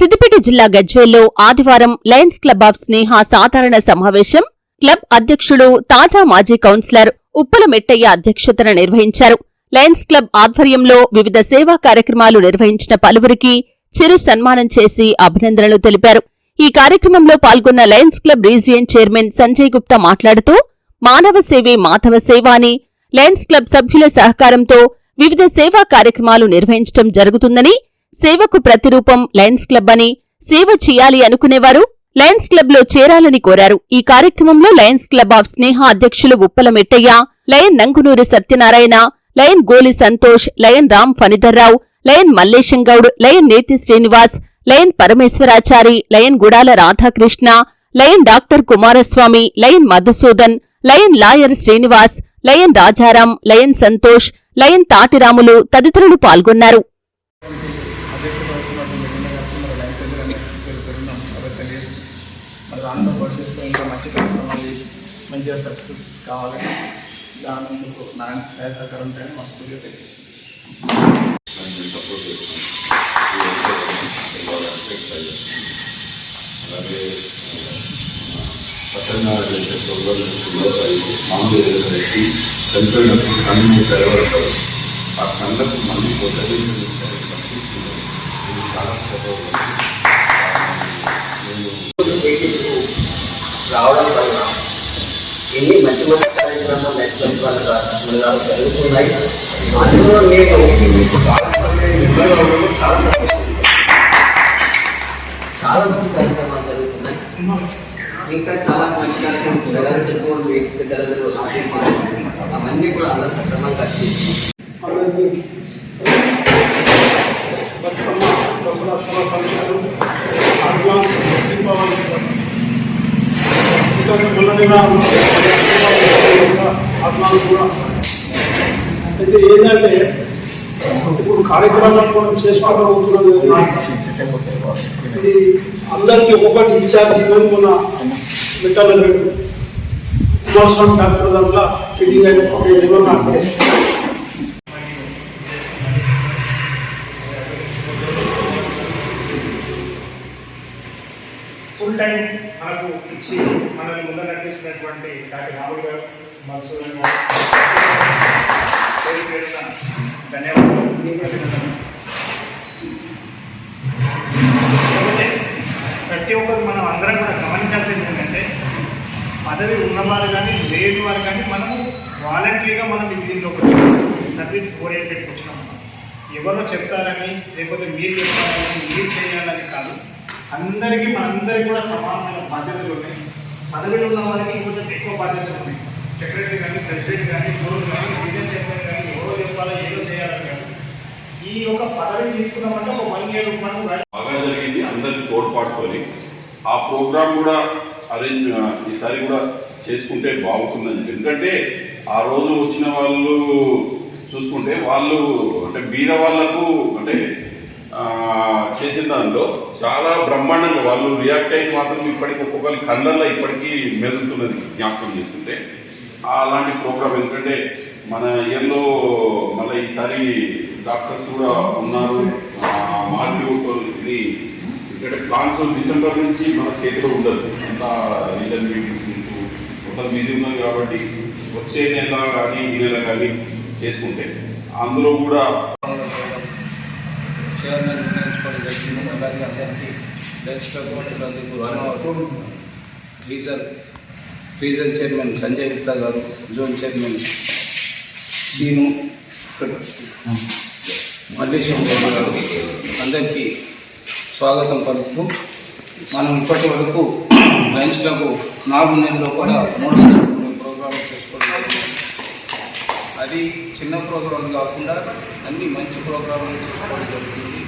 సిద్దిపేట జిల్లా గజ్వేల్లో ఆదివారం Lions club of స్నేహ సాధారణ సమావేశం. క్లబ్ అధ్యక్షుడు తాజా మాజీ కౌన్సిలర్ ఉప్పల మెట్టయ్య అధ్యక్షతన నిర్వహించారు. లయన్స్ క్లబ్ ఆధ్వర్యంలో వివిధ సేవా కార్యక్రమాలు నిర్వహించిన పలువురికి చిరు సన్మానం చేసి అభినందనలు తెలిపారు. ఈ కార్యక్రమంలో పాల్గొన్న lions club region chairman Sanjay Gupta మాట్లాడుతూ మానవ సేవే మాధవ సేవ అని లయన్స్ క్లబ్ సభ్యుల సహకారంతో వివిధ సేవా కార్యక్రమాలు నిర్వహించడం జరుగుతుందని సేవకు ప్రతిరూపం లయన్స్ క్లబ్ అని సేవ చేయాలి అనుకునేవారు లయన్స్ క్లబ్లో చేరాలని కోరారు. ఈ కార్యక్రమంలో లయన్స్ క్లబ్ ఆఫ్ స్నేహ అధ్యక్షులు Uppala Mettaiah lion Nangunuri Satyanarayana lion Goli Santosh lion Ram Phanidhar Rao lion Mallesham Goud lion Neti Srinivas lion Parameswarachari lion Gudala Radhakrishna lion doctor Kumaraswamy lion Madhusudan lion lawyer Srinivas lion Rajaram lion Santosh lion Tatiramulu తదితరులు పాల్గొన్నారు. మరి రానున్న భవిష్యత్తులో ఇంకా మంచి కార్యక్రమాలు చేసి మంచిగా సక్సెస్ కావాలని దానందుకు నా సహాయ సహకారం ఉంటాయని మనస్ఫూర్తిగా తెలియజేస్తుంది అలాగే మామూలు కన్ను ఆ కళ్ళకు మళ్ళీ కొత్త చాలా రావడం వలన ఎన్ని మంచి మంచి కార్యక్రమాలు నెక్స్ట్ మంత్ వల్ల మనకు జరుగుతున్నాయి. అందులో నేను భాగస్వామ్యం చాలా సంతోషం చాలా మంచి కార్యక్రమాలు జరుగుతున్నాయి. ఇంకా చాలా మంచి కార్యక్రమం జరగాలని చెప్పుకోవడం మీ అవన్నీ కూడా అలా సక్రమంగా చేసి ఇంకా మొన్నటిగా అడ్వాన్స్ కూడా అయితే ఏంటంటే ఇప్పుడు కార్యక్రమాలు మనం చేసుకోకపోతున్నది ఇది అందరికీ ఒక్కొక్కటి ఇన్ఛార్జ్ ఇవ్వని మన మిట్టాల కుమారస్వామి డాక్టర్ దాంట్లో ఫిట్టింగ్ అయిన ఏమన్నా ఫుల్ టైం మనకు ఇచ్చి మనల్ని ముందు నడిపిస్తున్నటువంటి డాక్టర్ రాములు గారు మధుసూదన్ గారు. ధన్యవాదాలు. ప్రతి ఒక్కరు మనం అందరం కూడా గమనించాల్సింది ఏంటంటే పదవి ఉన్నవారు కానీ లేని వారు కానీ మనము వాలంటరీగా మనం దీనిలోకి వచ్చినాం. సర్వీస్ ఓరియంటెడ్కి వచ్చినాం మనం. ఎవరో చెప్తారని లేకపోతే మీరు చెప్తారని మీరు చేయాలని కాదు. అందరికీ మనందరికీ కూడా సమానమైన బాధ్యతలు ఉన్నాయి. పదవిలో ఉన్న వారికి కొంచెం ఎక్కువ బాధ్యతలు ఉన్నాయి. సెక్రటరీ కానీ ప్రెసిడెంట్ కానీ జోన్ కానీ డివిజన్ చైర్మన్ కానీ ఎవరో చెప్పాలో ఏదో చేయాలని కానీ ఈ యొక్క పదవి తీసుకున్నామంటే ఒక వన్ ఇయర్ మనం బాగా జరిగింది. అందరికి తోడ్పాటుకొని ఆ ప్రోగ్రామ్ కూడా అరేంజ్ ఈసారి కూడా చేసుకుంటే బాగుంటుందని. ఎందుకంటే ఆ రోజు వచ్చిన వాళ్ళు చూసుకుంటే వాళ్ళు అంటే బీద వాళ్ళకు అంటే చేసిన దానిలో చాలా బ్రహ్మాండంగా వాళ్ళు రియాక్ట్ అయ్యి మాత్రం ఇప్పటికి ఒక్కొక్కరి కళ్ళల్లో ఇప్పటికీ మెదులుతున్నది జ్ఞాపకం చేస్తుంటే. అలాంటి ప్రోగ్రామ్ ఎందుకంటే మన ఇయర్లో మళ్ళీ ఈసారి డాక్టర్స్ కూడా ఉన్నారు. మార్పు ఇది. ఎందుకంటే ప్లాన్స్ డిసెంబర్ నుంచి మన చేతిలో ఉండదు. అంత రీజన్ మీటింగ్స్ మొత్తం బిజీ ఉన్నది కాబట్టి వచ్చే నెల కానీ ఈ నెల కానీ చేసుకుంటే అందులో కూడా చైర్మన్ నిర్ణయించుకోవడం జరిగింది అలాగే అందరికీ డెస్క్ అందుకు వచ్చిన reason reason chairman Sanjay Gupta గారు జోన్ చైర్మన్ సీను మల్లేశం గారు అందరికీ స్వాగతం పలుకుతూ మనం ఇప్పటి వరకు లయన్స్ క్లబ్ నాలుగు నెలల్లో కూడా మూడు వందల ప్రోగ్రాంలు చేసుకోవడం జరిగింది. అది చిన్న ప్రోగ్రాంలు కాకుండా అన్ని మంచి ప్రోగ్రాంలు చేసుకోవడం జరుగుతుంది.